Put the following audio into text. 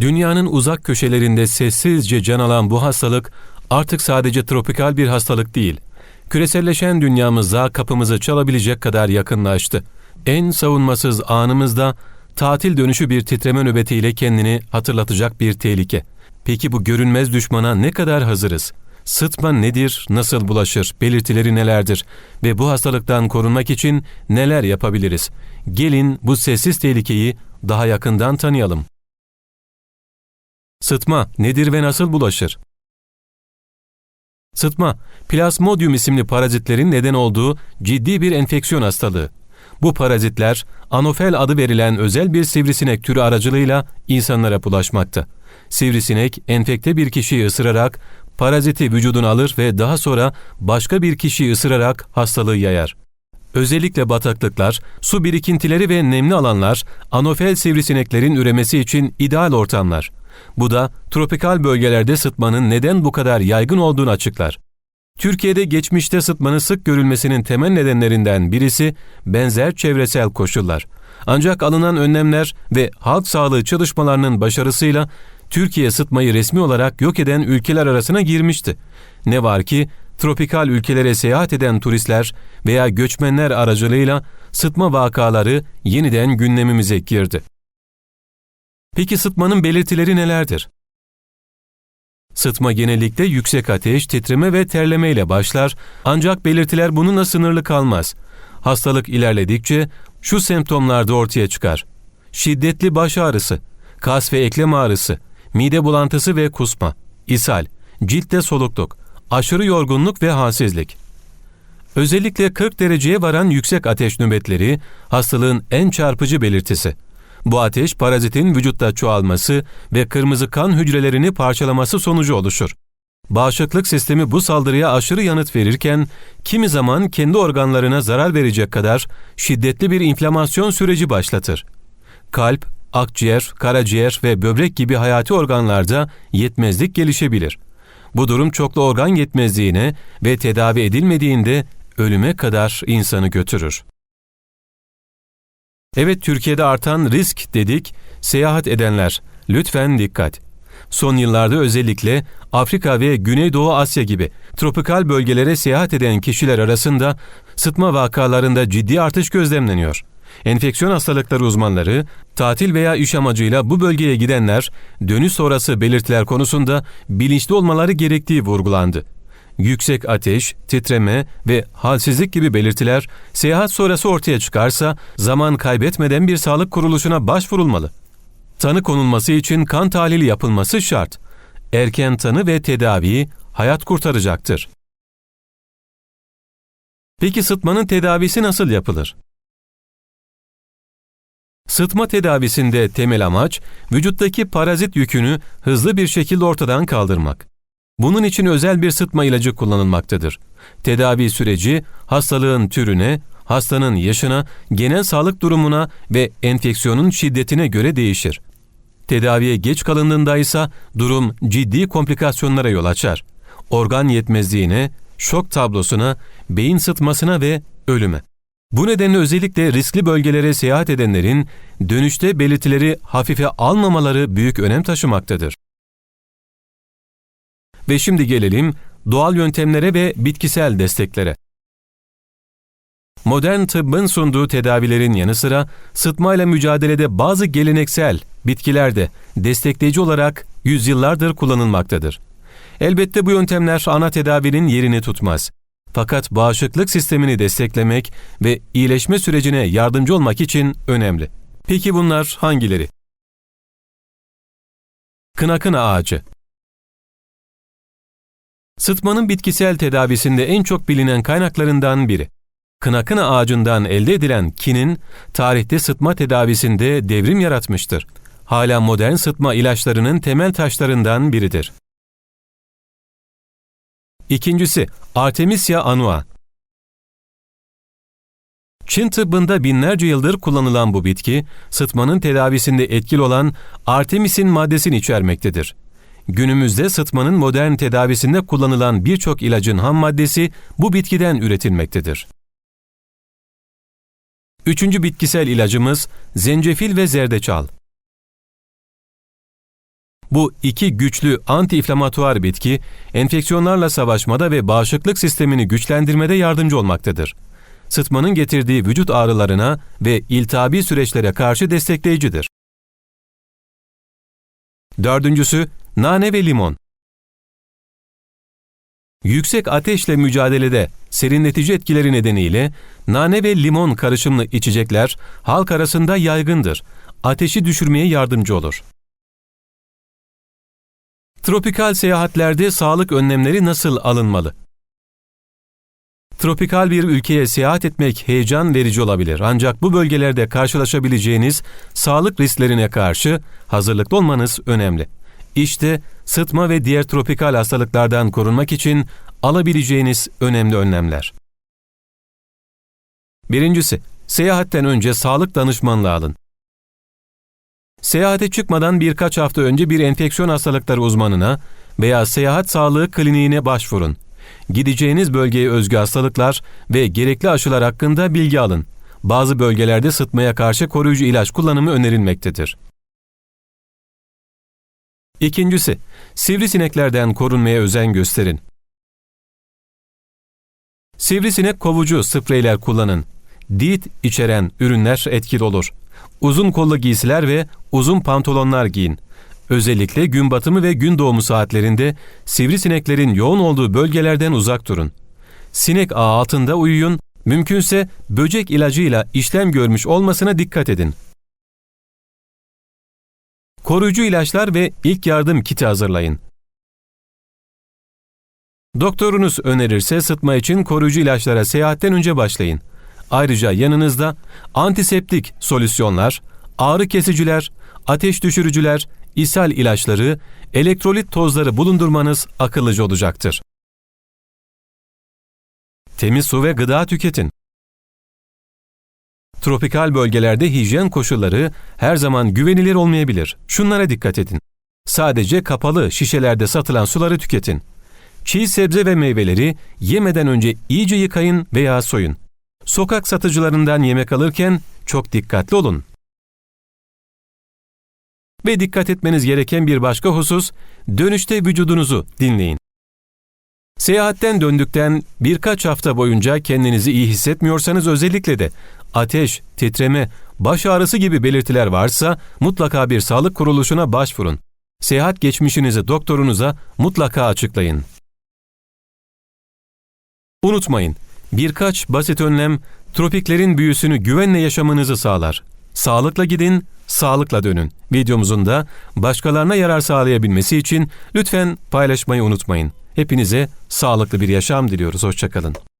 Dünyanın uzak köşelerinde sessizce can alan bu hastalık artık sadece tropikal bir hastalık değil. Küreselleşen dünyamıza kapımızı çalabilecek kadar yakınlaştı. En savunmasız anımızda tatil dönüşü bir titreme nöbetiyle kendini hatırlatacak bir tehlike. Peki bu görünmez düşmana ne kadar hazırız? Sıtma nedir, nasıl bulaşır, belirtileri nelerdir ve bu hastalıktan korunmak için neler yapabiliriz? Gelin bu sessiz tehlikeyi daha yakından tanıyalım. Sıtma nedir ve nasıl bulaşır? Sıtma, Plasmodium isimli parazitlerin neden olduğu ciddi bir enfeksiyon hastalığı. Bu parazitler anofel adı verilen özel bir sivrisinek türü aracılığıyla insanlara bulaşmakta. Sivrisinek enfekte bir kişiyi ısırarak paraziti vücuduna alır ve daha sonra başka bir kişiyi ısırarak hastalığı yayar. Özellikle bataklıklar, su birikintileri ve nemli alanlar anofel sivrisineklerin üremesi için ideal ortamlar. Bu da tropikal bölgelerde sıtmanın neden bu kadar yaygın olduğunu açıklar. Türkiye'de geçmişte sıtmanın sık görülmesinin temel nedenlerinden birisi benzer çevresel koşullar. Ancak alınan önlemler ve halk sağlığı çalışmalarının başarısıyla Türkiye sıtmayı resmi olarak yok eden ülkeler arasına girmişti. Ne var ki tropikal ülkelere seyahat eden turistler veya göçmenler aracılığıyla sıtma vakaları yeniden gündemimize girdi. Peki sıtmanın belirtileri nelerdir? Sıtma genellikle yüksek ateş, titreme ve terleme ile başlar ancak belirtiler bununla sınırlı kalmaz. Hastalık ilerledikçe şu semptomlar da ortaya çıkar. Şiddetli baş ağrısı, kas ve eklem ağrısı, mide bulantısı ve kusma, ishal, ciltte solukluk, aşırı yorgunluk ve halsizlik. Özellikle 40 dereceye varan yüksek ateş nöbetleri hastalığın en çarpıcı belirtisi. Bu ateş parazitin vücutta çoğalması ve kırmızı kan hücrelerini parçalaması sonucu oluşur. Bağışıklık sistemi bu saldırıya aşırı yanıt verirken kimi zaman kendi organlarına zarar verecek kadar şiddetli bir inflamasyon süreci başlatır. Kalp, akciğer, karaciğer ve böbrek gibi hayati organlarda yetmezlik gelişebilir. Bu durum çoklu organ yetmezliğine ve tedavi edilmediğinde ölüme kadar insanı götürür. Evet Türkiye'de artan risk dedik, seyahat edenler lütfen dikkat. Son yıllarda özellikle Afrika ve Güneydoğu Asya gibi tropikal bölgelere seyahat eden kişiler arasında sıtma vakalarında ciddi artış gözlemleniyor. Enfeksiyon hastalıkları uzmanları, tatil veya iş amacıyla bu bölgeye gidenler dönüş sonrası belirtiler konusunda bilinçli olmaları gerektiği vurgulandı. Yüksek ateş, titreme ve halsizlik gibi belirtiler seyahat sonrası ortaya çıkarsa zaman kaybetmeden bir sağlık kuruluşuna başvurulmalı. Tanı konulması için kan tahlili yapılması şart. Erken tanı ve tedavi hayat kurtaracaktır. Peki sıtmanın tedavisi nasıl yapılır? Sıtma tedavisinde temel amaç vücuttaki parazit yükünü hızlı bir şekilde ortadan kaldırmak. Bunun için özel bir sıtma ilacı kullanılmaktadır. Tedavi süreci hastalığın türüne, hastanın yaşına, genel sağlık durumuna ve enfeksiyonun şiddetine göre değişir. Tedaviye geç kalındığında ise durum ciddi komplikasyonlara yol açar. Organ yetmezliğine, şok tablosuna, beyin sıtmasına ve ölüme. Bu nedenle özellikle riskli bölgelere seyahat edenlerin dönüşte belirtileri hafife almamaları büyük önem taşımaktadır. Ve şimdi gelelim doğal yöntemlere ve bitkisel desteklere. Modern tıbbın sunduğu tedavilerin yanı sıra sıtmayla mücadelede bazı geleneksel bitkiler de destekleyici olarak yüzyıllardır kullanılmaktadır. Elbette bu yöntemler ana tedavinin yerini tutmaz. Fakat bağışıklık sistemini desteklemek ve iyileşme sürecine yardımcı olmak için önemli. Peki bunlar hangileri? Kınakına ağacı Sıtmanın bitkisel tedavisinde en çok bilinen kaynaklarından biri. Kınakına ağacından elde edilen kinin, tarihte sıtma tedavisinde devrim yaratmıştır. Hala modern sıtma ilaçlarının temel taşlarından biridir. İkincisi, Artemisia annua. Çin tıbbında binlerce yıldır kullanılan bu bitki, sıtmanın tedavisinde etkili olan Artemisin maddesini içermektedir. Günümüzde sıtmanın modern tedavisinde kullanılan birçok ilacın ham maddesi bu bitkiden üretilmektedir. Üçüncü bitkisel ilacımız zencefil ve zerdeçal. Bu iki güçlü anti-inflamatuar bitki enfeksiyonlarla savaşmada ve bağışıklık sistemini güçlendirmede yardımcı olmaktadır. Sıtmanın getirdiği vücut ağrılarına ve iltihabi süreçlere karşı destekleyicidir. Dördüncüsü, nane ve limon. Yüksek ateşle mücadelede serinletici etkileri nedeniyle nane ve limon karışımlı içecekler halk arasında yaygındır. Ateşi düşürmeye yardımcı olur. Tropikal seyahatlerde sağlık önlemleri nasıl alınmalı? Tropikal bir ülkeye seyahat etmek heyecan verici olabilir ancak bu bölgelerde karşılaşabileceğiniz sağlık risklerine karşı hazırlıklı olmanız önemli. İşte sıtma ve diğer tropikal hastalıklardan korunmak için alabileceğiniz önemli önlemler. Birincisi, seyahatten önce sağlık danışmanlığı alın. Seyahate çıkmadan birkaç hafta önce bir enfeksiyon hastalıkları uzmanına veya seyahat sağlığı kliniğine başvurun. Gideceğiniz bölgeye özgü hastalıklar ve gerekli aşılar hakkında bilgi alın. Bazı bölgelerde sıtmaya karşı koruyucu ilaç kullanımı önerilmektedir. İkincisi, sivrisineklerden korunmaya özen gösterin. Sivrisinek kovucu spreyler kullanın. Dit içeren ürünler etkili olur. Uzun kollu giysiler ve uzun pantolonlar giyin. Özellikle gün batımı ve gün doğumu saatlerinde sivrisineklerin yoğun olduğu bölgelerden uzak durun. Sinek ağı altında uyuyun, mümkünse böcek ilacıyla işlem görmüş olmasına dikkat edin. Koruyucu ilaçlar ve ilk yardım kiti hazırlayın. Doktorunuz önerirse sıtma için koruyucu ilaçlara seyahatten önce başlayın. Ayrıca yanınızda antiseptik solüsyonlar, ağrı kesiciler, ateş düşürücüler, ishal ilaçları, elektrolit tozları bulundurmanız akıllıca olacaktır. Temiz su ve gıda tüketin. Tropikal bölgelerde hijyen koşulları her zaman güvenilir olmayabilir. Şunlara dikkat edin. Sadece kapalı şişelerde satılan suları tüketin. Çiğ sebze ve meyveleri yemeden önce iyice yıkayın veya soyun. Sokak satıcılarından yemek alırken çok dikkatli olun. Ve dikkat etmeniz gereken bir başka husus, dönüşte vücudunuzu dinleyin. Seyahatten döndükten birkaç hafta boyunca kendinizi iyi hissetmiyorsanız özellikle de ateş, titreme, baş ağrısı gibi belirtiler varsa mutlaka bir sağlık kuruluşuna başvurun. Seyahat geçmişinizi doktorunuza mutlaka açıklayın. Unutmayın, birkaç basit önlem tropiklerin büyüsünü güvenle yaşamanızı sağlar. Sağlıkla gidin, sağlıkla dönün. Videomuzun da başkalarına yarar sağlayabilmesi için lütfen paylaşmayı unutmayın. Hepinize sağlıklı bir yaşam diliyoruz. Hoşçakalın.